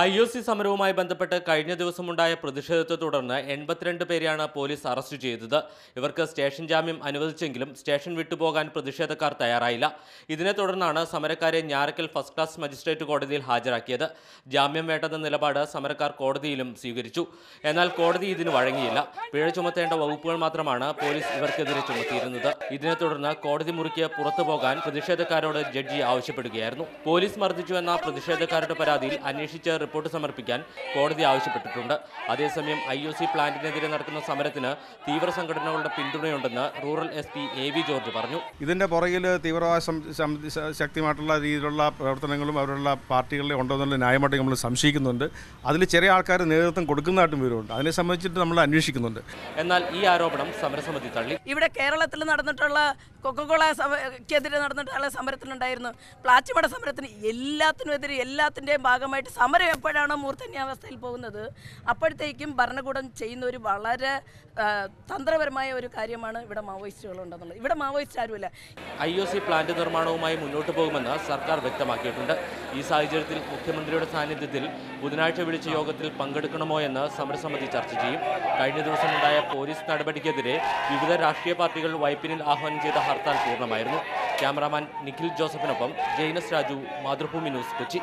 I O C സമരവുമായി ബന്ധപ്പെട്ട് കഴിഞ്ഞ ദിവസമുണ്ടായ പ്രതിഷേധത്തെ തുടർന്ന് എൺപത്തിരണ്ട് പേരെയാണ് പോലീസ് അറസ്റ്റ് ചെയ്തത്. ഇവർക്ക് സ്റ്റേഷൻ ജാമ്യം അനുവദിച്ചെങ്കിലും സ്റ്റേഷൻ വിട്ടുപോകാൻ പ്രതിഷേധക്കാർ തയ്യാറായില്ല. ഇതിനെ തുടർന്നാണ് സമരക്കാരെ ഞാറക്കൽ ഫസ്റ്റ് ക്ലാസ് മജിസ്ട്രേറ്റ് കോടതിയിൽ ഹാജരാക്കിയത്. ജാമ്യം വേണ്ടെന്ന നിലപാട് സമരക്കാർ കോടതിയിലും സ്വീകരിച്ചു. എന്നാൽ കോടതി ഇതിന് വഴങ്ങിയില്ല. പിഴ ചുമത്തേണ്ട വകുപ്പുകൾ മാത്രമാണ് പോലീസ് ഇവർക്കെതിരെ ചുമത്തിയിരുന്നത്. ഇതിനെ തുടർന്ന് കോടതി മുറിക്ക് പുറത്തു പോകാൻ പ്രതിഷേധക്കാരോട് ജഡ്ജി ആവശ്യപ്പെടുകയായിരുന്നു. പോലീസ് മർദ്ദിച്ചുവെന്ന പ്രതിഷേധക്കാരുടെ പരാതിയിൽ അന്വേഷിച്ച് റിപ്പോർട്ട് സമർപ്പിക്കാൻ കോടതി ആവശ്യപ്പെട്ടിട്ടുണ്ട്. അതേസമയം ഐ ഒ സി പ്ലാന്റിനെതിരെ നടക്കുന്ന സമരത്തിന് തീവ്ര സംഘടനകളുടെ പിന്തുണയുണ്ടെന്ന് rural S P A V George പറഞ്ഞു. ഇതിന്റെ പുറകിൽ തീവ്രവാദ സം- സം- ശ- ശക്തിയുമായിട്ടുള്ള രീതിയിലുള്ള പ്രവർത്തനങ്ങളും അവരുള്ള പാർട്ടികളിലെ ഉണ്ടോ എന്നുള്ള ന്യായമായിട്ട് നമ്മൾ സംശയിക്കുന്നുണ്ട്. അതിൽ ചെറിയ ആൾക്കാർ നേതൃത്വം കൊടുക്കുന്നതായിട്ടും വിവരമുണ്ട്. അതിനെ സംബന്ധിച്ചിട്ട് നമ്മൾ അന്വേഷിക്കുന്നുണ്ട്. എന്നാൽ ഈ ആരോപണം സമരസമിതി തള്ളി. ഇവിടെ കേരളത്തിൽ നടന്നിട്ടുള്ള കൊക്കക്കോള സമരക്കെതിരെ നടന്നിട്ടുള്ള സമരത്തിനുണ്ടായിരുന്നു പ്ലാച്ചിമട സമരത്തിന് എല്ലാത്തിനുമെതിരെ എല്ലാത്തിന്റെയും ഭാഗമായിട്ട് സമരം എപ്പോഴാണ് മൂർധന്യാവസ്ഥയിൽ പോകുന്നത് അപ്പോഴത്തേക്കും ഭരണകൂടം ചെയ്യുന്ന ഒരു വളരെ തന്ത്രപരമായ ഒരു കാര്യമാണ് ഇവിടെ മാവോയിസ്റ്റുകൾ ഉണ്ടെന്നുള്ളത്. ഇവിടെ മാവോയിസ്റ്റ് ആരുമില്ല. ഐ ഒ സി പ്ലാന്റ് നിർമ്മാണവുമായി മുന്നോട്ട് പോകുമെന്ന് സർക്കാർ വ്യക്തമാക്കിയിട്ടുണ്ട്. ഈ സാഹചര്യത്തിൽ മുഖ്യമന്ത്രിയുടെ സാന്നിധ്യത്തിൽ ബുധനാഴ്ച വിളിച്ച യോഗത്തിൽ പങ്കെടുക്കണമോ എന്ന് സമരസമിതി ചർച്ച ചെയ്യും. കഴിഞ്ഞ ദിവസമുണ്ടായ പോലീസ് നടപടിക്കെതിരെ വിവിധ രാഷ്ട്രീയ പാർട്ടികൾ വൈപ്പിനിൽ ആഹ്വാനം ചെയ്ത ഹർത്താൽ പൂർണമായിരുന്നു. ക്യാമറാമാൻ നിഖിൽ ജോസഫിനൊപ്പം ജെയ്നസ് രാജു മാതൃഭൂമി ന്യൂസ് കൊച്ചി.